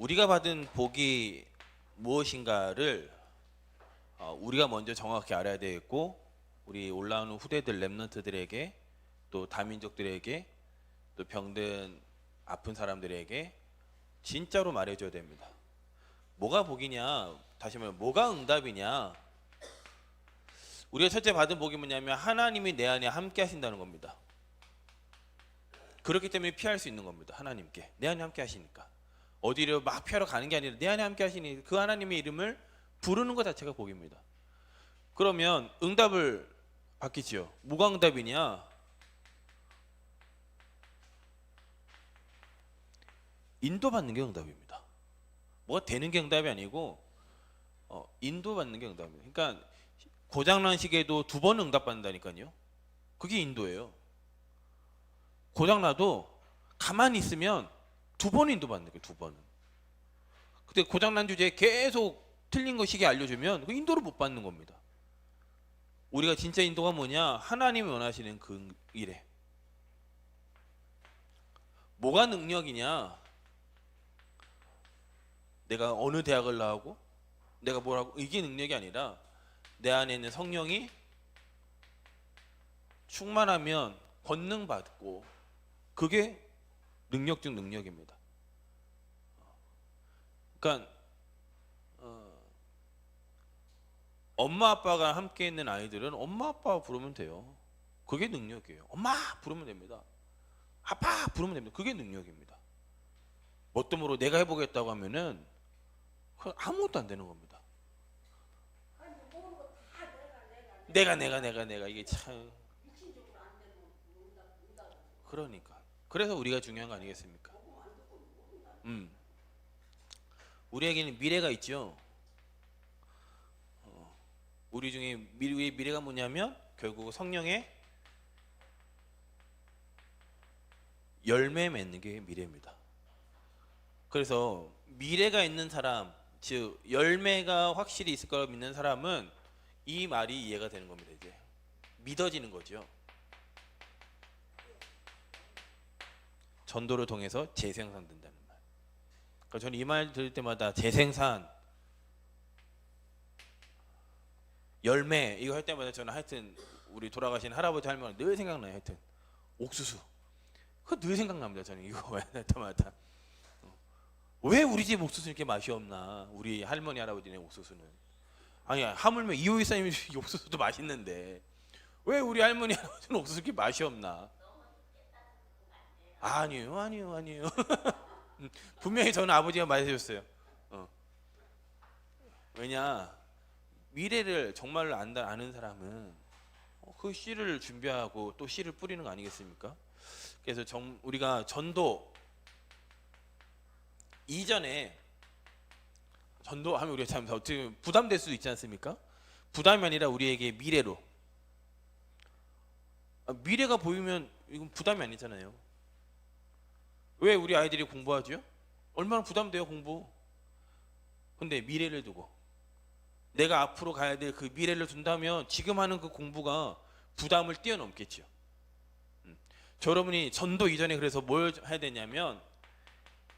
우리가 받은 복이 무엇인가를 어, 우리가 먼저 정확히 알아야 되겠고 우리 올라오는 후대들 랩런트들에게 또 다민족들에게 또 병든 아픈 사람들에게 진짜로 말해줘야 됩니다. 뭐가 복이냐? 다시 말해 뭐가 응답이냐? 우리가 첫째 받은 복이 뭐냐면 하나님이 내 안에 함께 하신다는 겁니다. 그렇기 때문에 피할 수 있는 겁니다. 하나님께 내 안에 함께 하시니까 어디로 막 피하러 가는 게 아니라 내 안에 함께 하시니 그 하나님의 이름을 부르는 것 자체가 복입니다. 그러면 응답을 받겠지요. 뭐가 응답이냐? 인도받는 게 응답입니다. 뭐가 되는 게 응답이 아니고 어, 인도받는 게 응답입니다. 그러니까 고장난 시계도 두 번 응답받는다니까요. 그게 인도예요. 고장나도 가만히 있으면 두 번 인도받는 거예요. 두 번은. 근데 고장난 주제에 계속 틀린 거 시계 알려주면 그 인도를 못 받는 겁니다. 우리가 진짜 인도가 뭐냐? 하나님이 원하시는 그 일에. 뭐가 능력이냐? 내가 어느 대학을 나오고 내가 뭐라고 이게 능력이 아니라 내 안에 있는 성령이 충만하면 권능 받고 그게 능력 중 능력입니다. 그러니까 어, 엄마 아빠가 함께 있는 아이들은 엄마 아빠 부르면 돼요. 그게 능력이에요. 엄마 부르면 됩니다. 아빠 부르면 됩니다. 그게 능력입니다. 뭣도 내가 해보겠다고 하면은 그 아무것도 안 되는 겁니다. 내가 내가 내가 내가 이게 참 그러니까 그래서 우리가 중요한 거 아니겠습니까? 음 우리에게는 미래가 있죠. 어, 우리 중에 미래의 미래가 뭐냐면 결국 성령의 열매 맺는 게 미래입니다. 그래서 미래가 있는 사람, 즉 열매가 확실히 있을 거라고 믿는 사람은 이 말이 이해가 되는 겁니다. 이제 믿어지는 거죠. 전도를 통해서 재생산 된다는 말. 그러니까 저는 이 말 들을 때마다 재생산, 열매 이거 할 때마다 저는 하여튼 우리 돌아가신 할아버지 할머니 늘 생각나요. 하여튼 옥수수. 그거 늘 생각납니다. 저는 이거 할 때마다. 어. 왜 우리 집 옥수수 이렇게 맛이 없나? 우리 할머니 할아버지네 옥수수는. 아니 하물며 이호이사님 옥수수도 맛있는데 왜 우리 할머니 할아버지는 옥수수 이렇게 맛이 없나? 아니요 아니요 아니요. 음, 분명히 저는 아버지가 말해줬어요. 어. 왜냐 미래를 정말로 안다 아는 사람은 어, 그 씨를 준비하고 또 씨를 뿌리는 거 아니겠습니까? 그래서 정, 우리가 전도 이전에 전도하면 우리가 참 어떻게 부담될 수도 있지 않습니까? 부담이 아니라 우리에게 미래로 아, 미래가 보이면 이건 부담이 아니잖아요. 왜 우리 아이들이 공부하죠? 얼마나 부담돼요 공부. 근데 미래를 두고 내가 앞으로 가야 될 그 미래를 둔다면 지금 하는 그 공부가 부담을 뛰어넘겠죠. 음. 저 여러분이 전도 이전에 그래서 뭘 해야 되냐면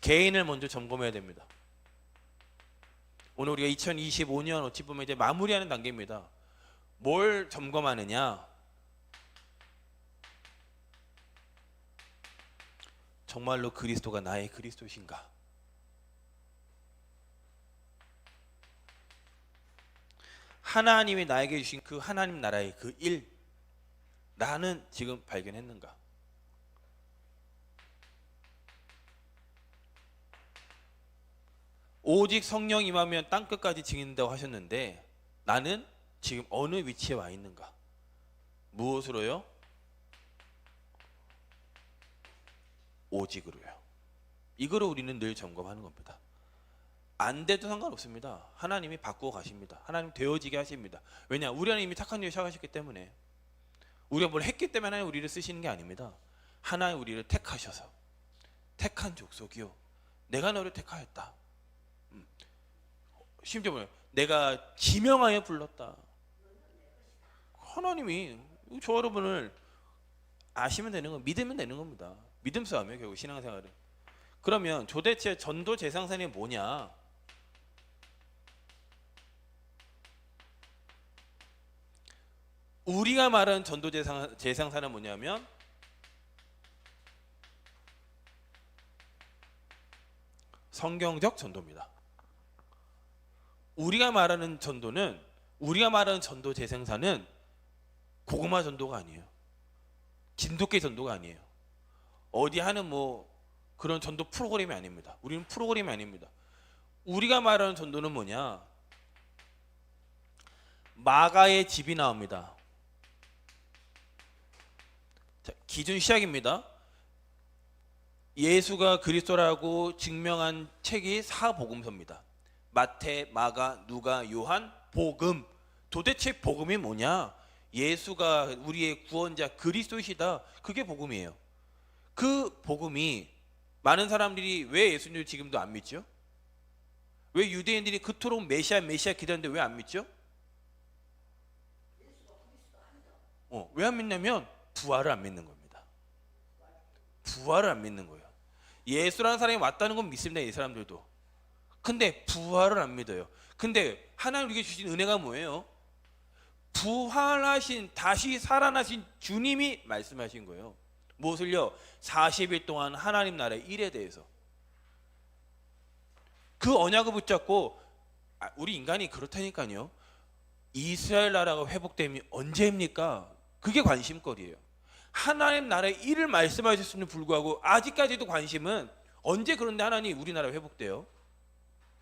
개인을 먼저 점검해야 됩니다. 오늘 우리가 2025년 어찌 보면 이제 마무리하는 단계입니다. 뭘 점검하느냐? 정말로 그리스도가 나의 그리스도신가? 하나님이 나에게 주신 그 하나님 나라의 그 일, 나는 지금 발견했는가? 오직 성령 임하면 땅 끝까지 증인다고 하셨는데 나는 지금 어느 위치에 와 있는가? 무엇으로요? 오직으로요. 이거를 우리는 늘 점검하는 겁니다. 안 돼도 상관없습니다. 하나님이 바꾸어 가십니다. 하나님 되어지게 하십니다. 왜냐? 우리 안에 이미 착한 일 시작하셨기 때문에 우리가 뭘 했기 때문에 하나님 우리를 쓰시는 게 아닙니다. 하나님 우리를 택하셔서 택한 족속이요. 내가 너를 택하였다. 음. 심지어 뭐예요? 내가 지명하여 불렀다. 하나님이 저 여러분을 아시면 되는 거, 믿으면 되는 겁니다. 믿음 싸움이에요, 결국 신앙생활은. 그러면 도대체 전도 재상산이 뭐냐? 우리가 말하는 전도 재상, 재상산은 뭐냐면 성경적 전도입니다. 우리가 말하는 전도는 우리가 말하는 전도 재생산은 고구마 전도가 아니에요. 진돗개 전도가 아니에요. 어디 하는 뭐 그런 전도 프로그램이 아닙니다. 우리는 프로그램이 아닙니다. 우리가 말하는 전도는 뭐냐? 마가의 집이 나옵니다. 자, 기준 시작입니다. 예수가 그리스도라고 증명한 책이 사복음서입니다. 마태, 마가, 누가, 요한, 복음. 도대체 복음이 뭐냐? 예수가 우리의 구원자 그리스도시다. 그게 복음이에요. 그 복음이 많은 사람들이 왜 예수님을 지금도 안 믿죠? 왜 유대인들이 그토록 메시아 메시아 기다리는데 왜 안 믿죠? 어, 왜 안 믿냐면 부활을 안 믿는 겁니다. 부활을 안 믿는 거예요. 예수라는 사람이 왔다는 건 믿습니다. 이 사람들도. 근데 부활을 안 믿어요. 근데 하나님 우리에게 주신 은혜가 뭐예요? 부활하신 다시 살아나신 주님이 말씀하신 거예요. 무엇을요? 40일 동안 하나님 나라의 일에 대해서 그 언약을 붙잡고 아, 우리 인간이 그렇다니까요. 이스라엘 나라가 회복됨이 언제입니까? 그게 관심거리예요. 하나님 나라의 일을 말씀하셨음에도 불구하고 아직까지도 관심은 언제 그런데 하나님 우리나라 회복돼요?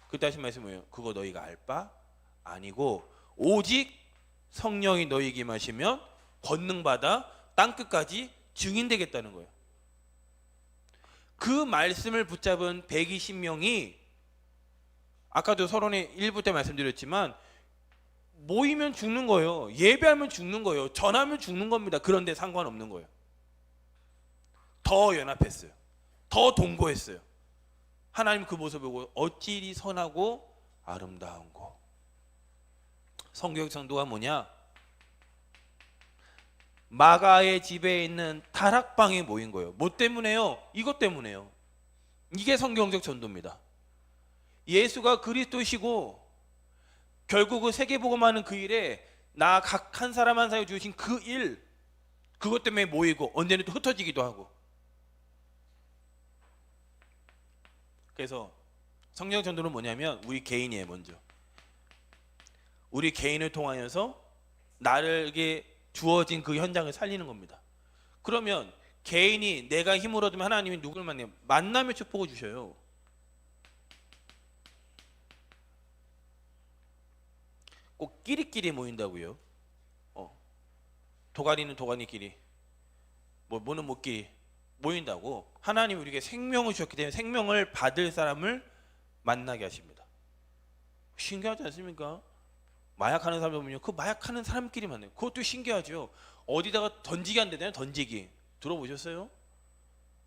그때 하신 말씀 뭐예요? 그거 너희가 알 바 아니고 오직 성령이 너희에게 마시면 권능 받아 땅 끝까지 증인 되겠다는 거예요. 그 말씀을 붙잡은 120명이 아까도 서론의 일부 때 말씀드렸지만 모이면 죽는 거예요. 예배하면 죽는 거예요. 전하면 죽는 겁니다. 그런데 상관없는 거예요. 더 연합했어요. 더 동거했어요. 하나님 그 모습을 보고 어찌 이리 선하고 아름다운 고 성경 성도가 뭐냐? 마가의 집에 있는 다락방에 모인 거예요. 뭐 때문에요? 이것 때문에요. 이게 성경적 전도입니다. 예수가 그리스도시고 결국 그 세계복음하는 그 일에 나 각 한 사람 한 사람 주신 그 일 그것 때문에 모이고 언제는 또 흩어지기도 하고 그래서 성령 전도는 뭐냐면 우리 개인이에요 먼저 우리 개인을 통하여서 나에게 주어진 그 현장을 살리는 겁니다 그러면 개인이 내가 힘을 얻으면 하나님이 누굴 만나요? 만남의 축복을 주셔요 꼭 끼리끼리 모인다고요. 어. 도가니는 도가니끼리, 뭐 뭐는 뭐끼리 모인다고. 하나님 우리에게 생명을 주셨기 때문에 생명을 받을 사람을 만나게 하십니다. 신기하지 않습니까? 마약하는 사람 보면요, 그 마약하는 사람끼리 만나요. 그것도 신기하죠. 어디다가 던지기 안 되나요? 던지기 들어보셨어요?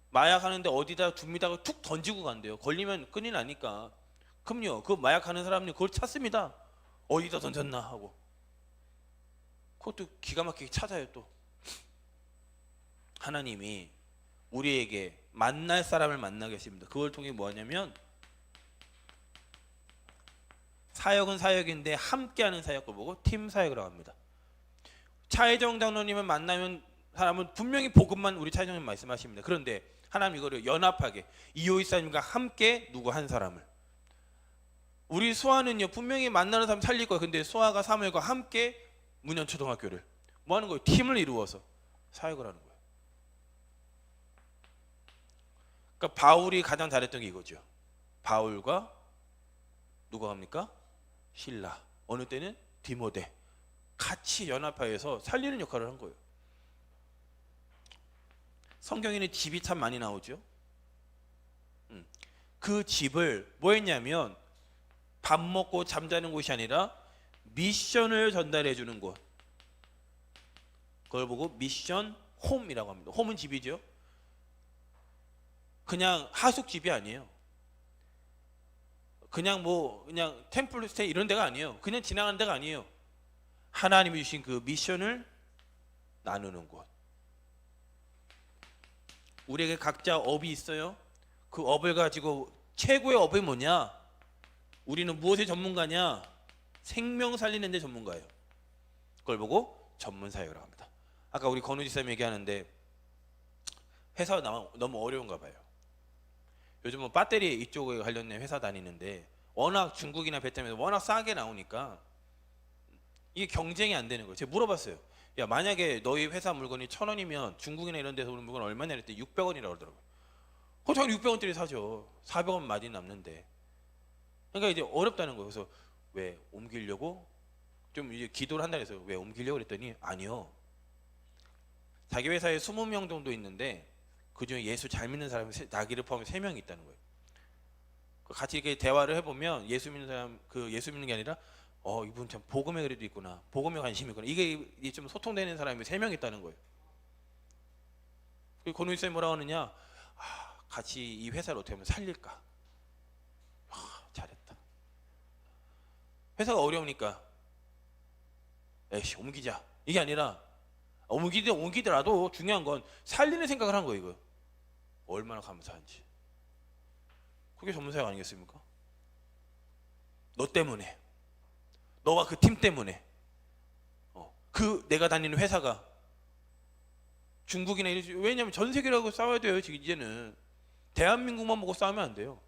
마약하는데 어디다 둡니다가 툭 던지고 간대요. 걸리면 끈이 나니까. 그럼요, 그 마약하는 사람들 그걸 찾습니다. 어디다 던졌나 하고 그것도 기가 막히게 찾아요 또 하나님이 우리에게 만날 사람을 만나게 하십니다 그걸 통해 뭐 하냐면 사역은 사역인데 함께하는 사역을 보고 팀 사역이라고 합니다 차혜정 장로님을 만나면 사람은 분명히 복음만 우리 차혜정님 말씀하십니다 그런데 하나님 이거를 연합하게 이호이사님과 함께 누구 한 사람을 우리 수아는요 분명히 만나는 사람 살릴 거야. 근데 수아가 사무엘과 함께 문현 초등학교를 뭐 하는 거예요? 팀을 이루어서 사역을 하는 거예요. 그러니까 바울이 가장 잘했던 게 이거죠. 바울과 누가 합니까? 신라. 어느 때는 디모데 같이 연합하여서 살리는 역할을 한 거예요. 성경에는 집이 참 많이 나오죠. 음. 그 집을 뭐 했냐면 밥 먹고 잠자는 곳이 아니라 미션을 전달해 주는 곳. 그걸 보고 미션 홈이라고 합니다. 홈은 집이죠. 그냥 하숙 집이 아니에요. 그냥 뭐 그냥 템플 스테이 이런 데가 아니에요. 그냥 지나가는 데가 아니에요. 하나님이 주신 그 미션을 나누는 곳. 우리에게 각자 업이 있어요. 그 업을 가지고 최고의 업이 뭐냐? 우리는 무엇의 전문가냐? 생명 살리는 데 전문가예요. 그걸 보고 전문 사역을 합니다. 아까 우리 건우 지사님 얘기하는데 너무- 너무 어려운가 봐요. 요즘은 배터리 이쪽에 관련된 회사 다니는데 워낙 중국이나 베트남에서 워낙 싸게 나오니까 이게 경쟁이 안 되는 거예요. 제가 물어봤어요. 야 만약에 너희 회사 물건이 천 원이면 중국이나 이런 데서 오는 물건 얼마냐 그랬더니 600원이라고 그러더라고요. 어, 저는 600원짜리 사죠. 400원 마진 남는데. 그러니까 이제 어렵다는 거예요. 그래서 왜 옮기려고 좀 이제 기도를 한다 해서 왜 옮기려고 그랬더니 아니요. 자기 회사에 20명 정도 있는데 그 중에 예수 잘 믿는 사람이 세- 자기를 포함해 3명이 있다는 거예요. 그 같이 이렇게 대화를 해보면 예수 믿는 사람 그 예수 믿는 게 아니라 어 이분 참 복음에 그래도 있구나 복음에 관심이 있구나 이게 좀 소통되는 사람이 3명 있다는 거예요. 그 권우희 쌤이 뭐라고 하느냐 아, 같이 이 회사를 어떻게 하면 살릴까 아, 잘했다. 회사가 어려우니까 에이씨 옮기자 이게 아니라 옮기든 옮기더라도 중요한 건 살리는 생각을 한 거예요 이거. 얼마나 감사한지. 그게 전문사역 아니겠습니까? 너 때문에. 너와 그 팀 때문에. 어, 그 내가 다니는 회사가 중국이나 이런 식- 왜냐하면 전 세계라고 싸워야 돼요 지금 이제는. 대한민국만 보고 싸우면 안 돼요.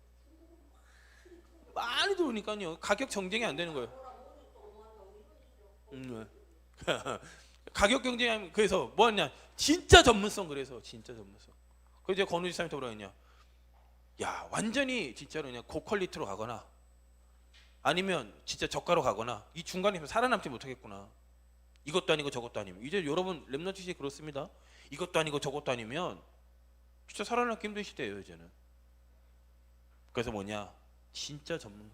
많이 들어오니까요. 가격 경쟁이 안 되는 거예요. 음, 네. 가격 경쟁하면 그래서 뭐 하냐? 진짜 전문성 그래서 진짜 전문성. 그래서 이제 건우 지사님한테 뭐라 했냐? 야 완전히 진짜로 그냥 고퀄리티로 가거나 아니면 진짜 저가로 가거나 이 중간에서 살아남지 못하겠구나. 이것도 아니고 저것도 아니면. 이제 여러분 랩너트시 그렇습니다. 이것도 아니고 저것도 아니면 진짜 살아남기 힘든 시대예요 이제는. 그래서 뭐냐? 진짜 전문.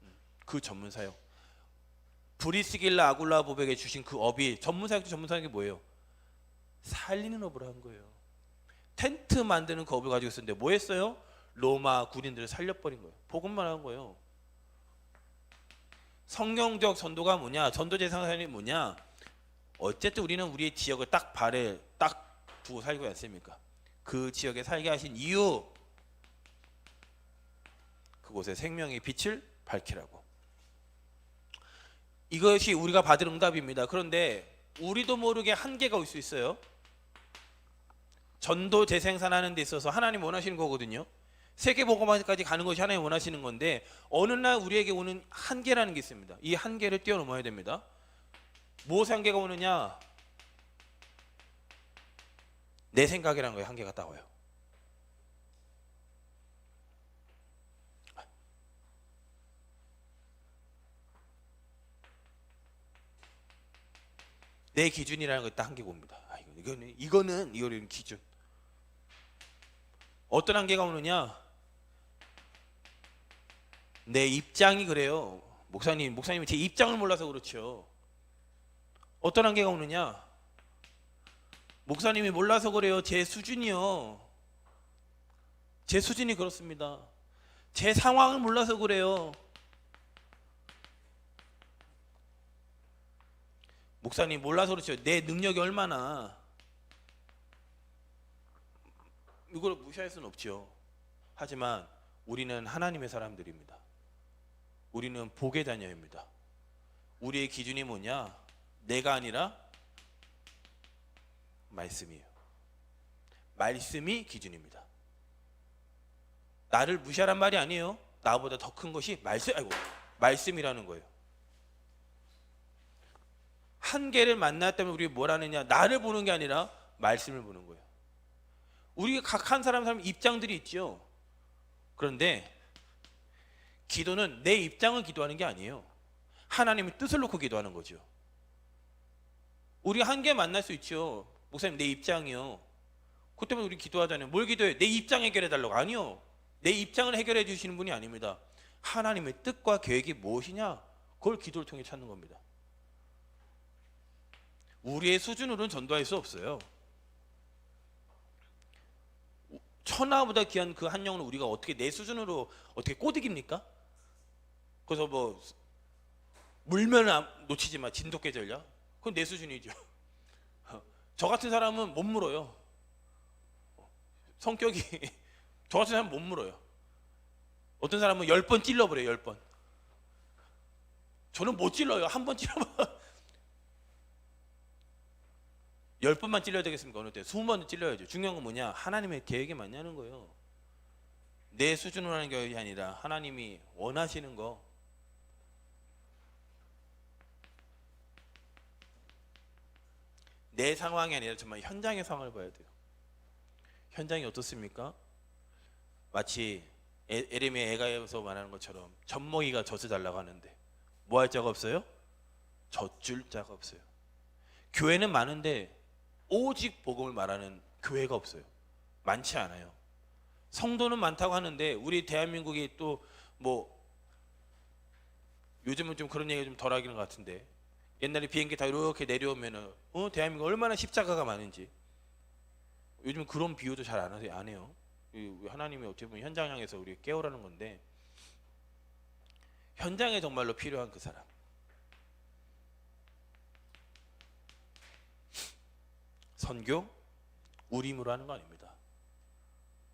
음, 그 전문 사역 브리스길라 아굴라 보백에 주신 그 업이 전문 사역도 전문 사역이 뭐예요? 살리는 업을 한 거예요. 텐트 만드는 그 업을 가지고 있었는데 뭐 했어요? 로마 군인들을 살려버린 거예요. 복음만 한 거예요. 성경적 전도가 뭐냐? 전도제 상사이 뭐냐? 어쨌든 우리는 우리의 지역을 딱 발에 딱 두고 살고 않습니까? 그 지역에 살게 하신 이유. 그곳에 생명의 빛을 밝히라고 이것이 우리가 받은 응답입니다 그런데 우리도 모르게 한계가 올 수 있어요 전도 재생산하는 데 있어서 하나님 원하시는 거거든요 세계 복음화까지 가는 것이 하나님 원하시는 건데 어느 날 우리에게 오는 한계라는 게 있습니다. 이 한계를 뛰어넘어야 됩니다. 무엇 한계가 오느냐? 내 생각이라는 거에 한계가 딱 와요. 내 기준이라는 거에 딱 한계가 옵니다. 아, 이거- 이거는 이거는 이거는 기준. 어떤 한계가 오느냐? 내 입장이 그래요. 목사님, 목사님이 제 입장을 몰라서 그렇죠. 어떤 한계가 오느냐? 목사님이 몰라서 그래요. 제 수준이요. 제 수준이 그렇습니다. 제 상황을 몰라서 그래요. 목사님 몰라서 그렇죠. 내 능력이 얼마나 이걸 무시할 수는 없죠. 하지만 우리는 하나님의 사람들입니다. 우리는 복의 자녀입니다. 우리의 기준이 뭐냐? 내가 아니라 말씀이에요. 말씀이 기준입니다. 나를 무시하란 말이 아니에요. 나보다 더 큰 것이 말씀, 아이고, 말씀이라는 거예요. 한계를 만났다면 우리 뭘 하느냐? 나를 보는 게 아니라 말씀을 보는 거예요. 우리가 각 한 사람 사람 입장들이 있죠. 그런데 기도는 내 입장을 기도하는 게 아니에요. 하나님의 뜻을 놓고 기도하는 거죠. 우리 한계 만날 수 있죠. 목사님 내 입장이요. 그 때문에 우리 기도하잖아요. 뭘 기도해? 내 입장 해결해 달라고 아니요. 내 입장을 해결해 주시는 분이 아닙니다. 하나님의 뜻과 계획이 무엇이냐? 그걸 기도를 통해 찾는 겁니다. 우리의 수준으로는 전도할 수 없어요. 천하보다 귀한 그 한 영혼을 우리가 어떻게 내 수준으로 어떻게 꼬드깁니까? 그래서 뭐 물면 안- 놓치지 마 진돗개 전략 그건 내 수준이죠. 저 같은 사람은 못 물어요. 성격이 저 같은 사람은 못 물어요. 어떤 사람은 열 번 찔러버려요, 열 번. 저는 못 찔러요. 한 번 찔러봐. 열 번만 찔러야 되겠습니까? 어느 때? 스무 번은 찔러야죠. 중요한 건 뭐냐? 하나님의 계획이 맞냐는 거예요. 내 수준으로 하는 게 아니라 하나님이 원하시는 거. 내 상황이 아니라 정말 현장의 상황을 봐야 돼요. 현장이 어떻습니까? 마치 에- 에레미야 애가에서 말하는 것처럼 젖먹이가 젖을 달라고 하는데 뭐 할 자가 없어요? 젖줄 자가 없어요. 교회는 많은데 오직 복음을 말하는 교회가 없어요. 많지 않아요. 성도는 많다고 하는데 우리 대한민국이 또 뭐 요즘은 좀 그런 얘기가 좀 덜하기는 것 같은데 옛날에 비행기 다 이렇게 내려오면은 어? 대한민국 얼마나 십자가가 많은지. 요즘 그런 비유도 잘안 하세요? 안 해요? 이 하나님이 어떻게 보면 현장 향해서 우리 깨우라는 건데 현장에 정말로 필요한 그 사람 선교 우리 힘으로 하는 거 아닙니다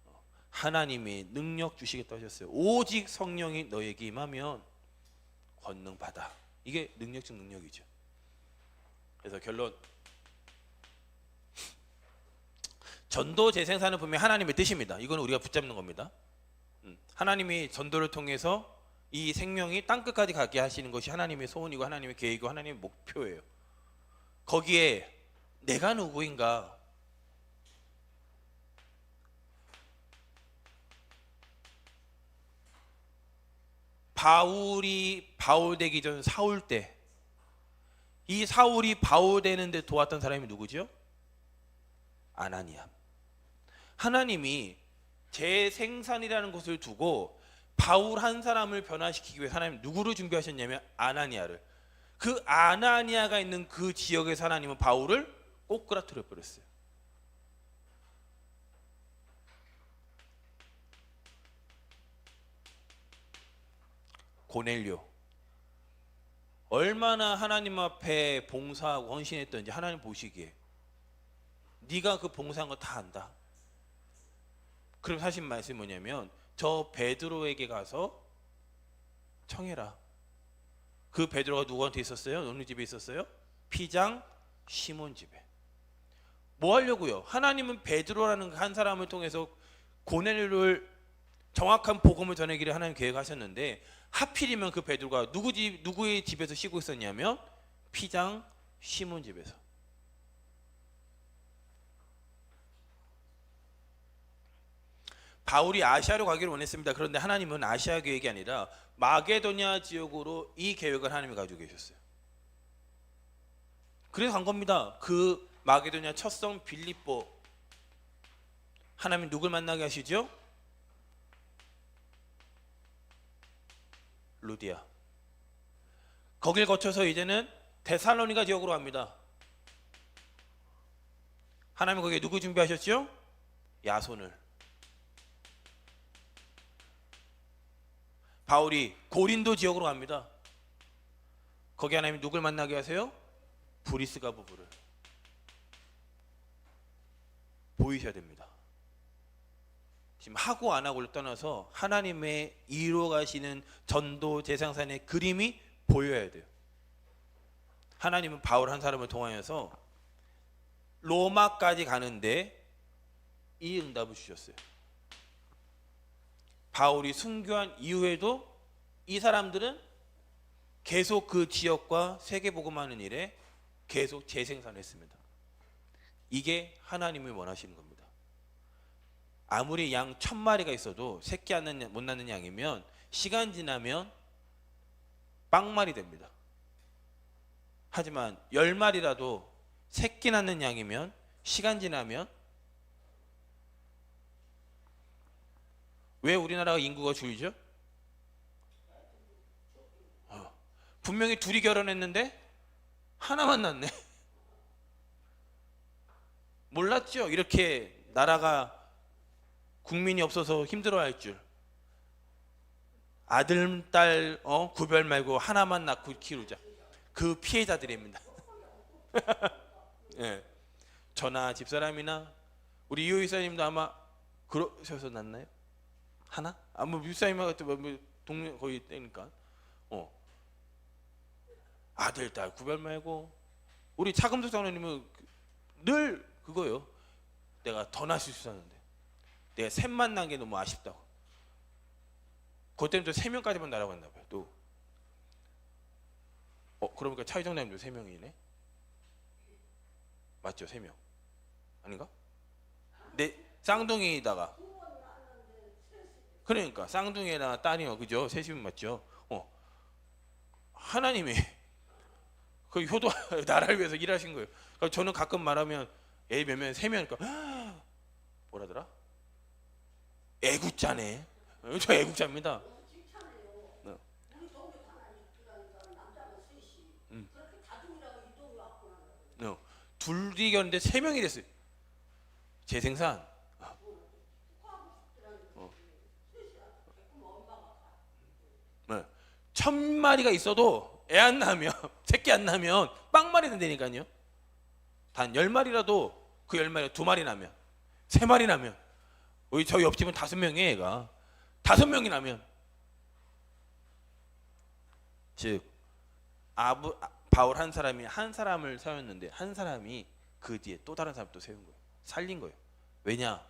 어, 하나님이 능력 주시겠다 하셨어요 오직 성령이 너에게 임하면 권능 받아 이게 능력적 능력이죠 그래서 결론 전도 재생산을 보면 하나님의 뜻입니다. 이건 우리가 붙잡는 겁니다. 음, 하나님이 전도를 통해서 이 생명이 땅 끝까지 가게 하시는 것이 하나님의 소원이고 하나님의 계획이고 하나님의 목표예요. 거기에 내가 누구인가? 바울이 바울 되기 전 사울 때 이 사울이 바울 되는데 도왔던 사람이 누구죠? 아나니아. 하나님이 재생산이라는 것을 두고 바울 한 사람을 변화시키기 위해 하나님 누구를 준비하셨냐면 아나니아를. 그 아나니아가 있는 그 지역에서 하나님은 바울을 꼬꾸라뜨려 버렸어요. 고넬료 얼마나 하나님 앞에 봉사하고 헌신했던지 하나님 보시기에 네가 그 봉사한 거 다 안다. 그럼 하신 말씀이 뭐냐면 저 베드로에게 가서 청해라. 그 베드로가 누구한테 있었어요? 어느 집에 있었어요? 피장 시몬 집에. 뭐 하려고요? 하나님은 베드로라는 한 사람을 통해서 고넬료를 정확한 복음을 전하기를 하나님 계획하셨는데 하필이면 그 베드로가 누구 집 누구의 집에서 쉬고 있었냐면 피장 시몬 집에서. 바울이 아시아로 가기를 원했습니다. 그런데 하나님은 아시아 계획이 아니라 마게도냐 지역으로 이 계획을 하나님이 가지고 계셨어요. 그래서 간 겁니다. 그 마게도냐 첫성 빌립보 하나님 누굴 만나게 하시죠? 루디아. 거길 거쳐서 이제는 데살로니가 지역으로 갑니다. 하나님 거기에 누구 준비하셨죠? 야손을. 바울이 고린도 지역으로 갑니다. 거기 하나님 누굴 만나게 하세요? 브리스가 부부를 보이셔야 됩니다. 지금 하고 안 하고를 떠나서 하나님의 이루어 가시는 전도 재상산의 그림이 보여야 돼요. 하나님은 바울 한 사람을 통하여서 로마까지 가는데 이 응답을 주셨어요. 바울이 순교한 이후에도 이 사람들은 계속 그 지역과 세계 복음하는 일에 계속 재생산했습니다. 이게 하나님이 원하시는 겁니다. 아무리 양 천 마리가 있어도 새끼 안 낳는, 못 낳는 양이면 시간 지나면 빵말이 됩니다. 하지만 열 마리라도 새끼 낳는 양이면 시간 지나면 왜 우리나라가 인구가 줄죠? 어, 분명히 둘이 결혼했는데 하나만 낳네. 몰랐죠? 이렇게 나라가 국민이 없어서 힘들어할 줄. 아들, 딸 어, 구별 말고 하나만 낳고 키우자. 그 피해자들입니다. 예. 저나 집사람이나 우리 이호 이사님도 아마 그러셔서 낳나요? 하나? 아뭐 윗사이만 같은 뭐, 뭐 동네 거의 때니까 어 아들 딸 구별 말고 우리 차금숙 장로님은 그- 늘 그거요. 내가 더 낳을 수 있었는데 내가 셋만 난게 너무 아쉽다고. 그것 때문에 세 명까지만 나라고 했나 봐요. 또. 어 그러니까 차이정남도 세 명이네. 맞죠 세 명. 아닌가? 네 쌍둥이다가 그러니까 쌍둥이나 딸이요 그죠 셋이면 맞죠. 어 하나님이 그 효도 나라를 위해서 일하신 거예요. 그러니까 저는 가끔 말하면 애 몇 명 세 명이니까 뭐라더라? 애국자네. 어, 저 애국자입니다. 네. 음. 어, 둘이 결혼데 세 명이 됐어요. 재생산. 어. 네. 천 마리가 있어도 애안 낳으면 새끼 안 낳으면 빵 마리 된다니까요. 단 열 마리라도 그열 마리 두 마리 나면 세 마리 나면 우리 저희 옆집은 다섯 명이에요 애가. 다섯 명이 나면. 즉 아부 아, 바울 한 사람이 한 사람을 세웠는데 한 사람이 그 뒤에 또 다른 사람 또 세운 거예요. 살린 거예요. 왜냐?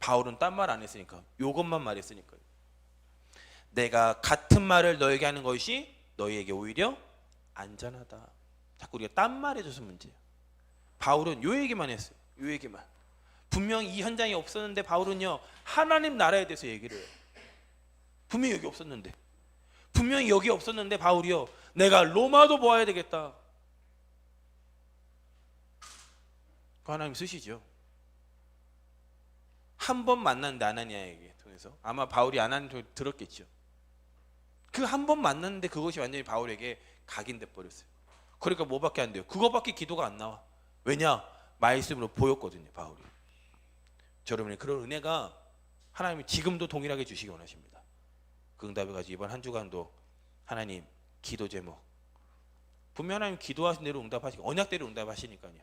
바울은 딴 말 안 했으니까. 요것만 말했으니까요 내가 같은 말을 너에게 하는 것이 너희에게 오히려 안전하다. 자꾸 우리가 딴 말 해줘서 문제예요. 바울은 요 얘기만 했어요. 요 얘기만. 분명 이 현장에 없었는데 바울은요 하나님 나라에 대해서 얘기를 해요. 분명히 여기 없었는데 분명히 여기 없었는데 바울이요 내가 로마도 보아야 되겠다. 그 하나님 쓰시죠. 한 번 만났는데 아나니아에게 통해서 아마 바울이 아나니아 들었겠죠. 그 한 번 만났는데 그것이 완전히 바울에게 각인돼 버렸어요. 그러니까 뭐밖에 안 돼요. 그거밖에 기도가 안 나와. 왜냐? 말씀으로 보였거든요, 바울이. 저 여러분의 그런 은혜가 하나님이 지금도 동일하게 주시기 원하십니다. 그 응답을 가지고 이번 한 주간도 하나님 기도 제목 분명 하나님 기도하신 대로 응답하시고 언약대로 응답하시니까요.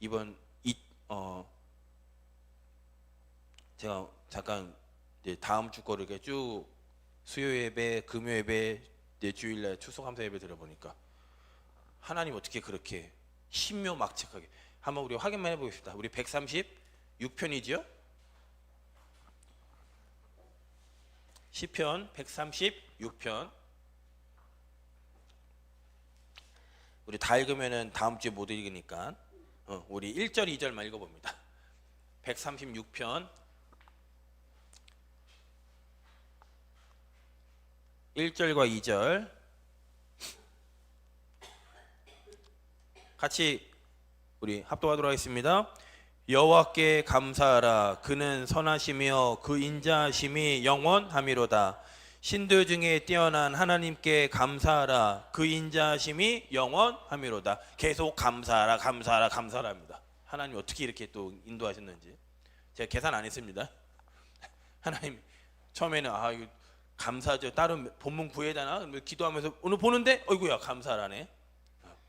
이번 이 어 제가 잠깐 이제 다음 주 거를 쭉 수요 예배, 금요 예배, 이제 주일날 추석 감사 예배 들어보니까 하나님 어떻게 그렇게 신묘막측하게 한번 우리 확인만 해보겠습니다. 우리 136편이죠? 시편 136편 우리 다 읽으면은 다음 주에 못 읽으니까 어, 우리 1절 2절만 읽어봅니다. 136편 1절과 2절 같이 우리 합독하도록 하겠습니다. 여호와께 감사하라 그는 선하시며 그 인자하심이 영원하미로다. 신들 중에 뛰어난 하나님께 감사하라 그 인자하심이 영원하미로다. 계속 감사하라 감사하라 감사하랍니다. 하나님 어떻게 이렇게 또 인도하셨는지 제가 계산 안 했습니다. 하나님 처음에는 아 이거 감사죠. 다른 본문 되나? 기도하면서 오늘 보는데 어이구야 감사하라네.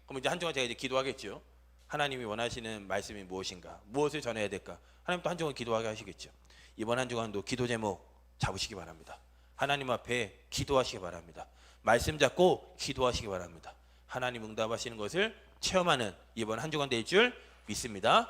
그럼 이제 한 주간 제가 이제 기도하겠죠. 하나님이 원하시는 말씀이 무엇인가? 무엇을 전해야 될까? 하나님 또한 주간 기도하게 하시겠죠. 이번 한 주간도 기도 제목 잡으시기 바랍니다. 하나님 앞에 기도하시기 바랍니다. 말씀 잡고 기도하시기 바랍니다. 하나님 응답하시는 것을 체험하는 이번 한 주간 될 줄 믿습니다.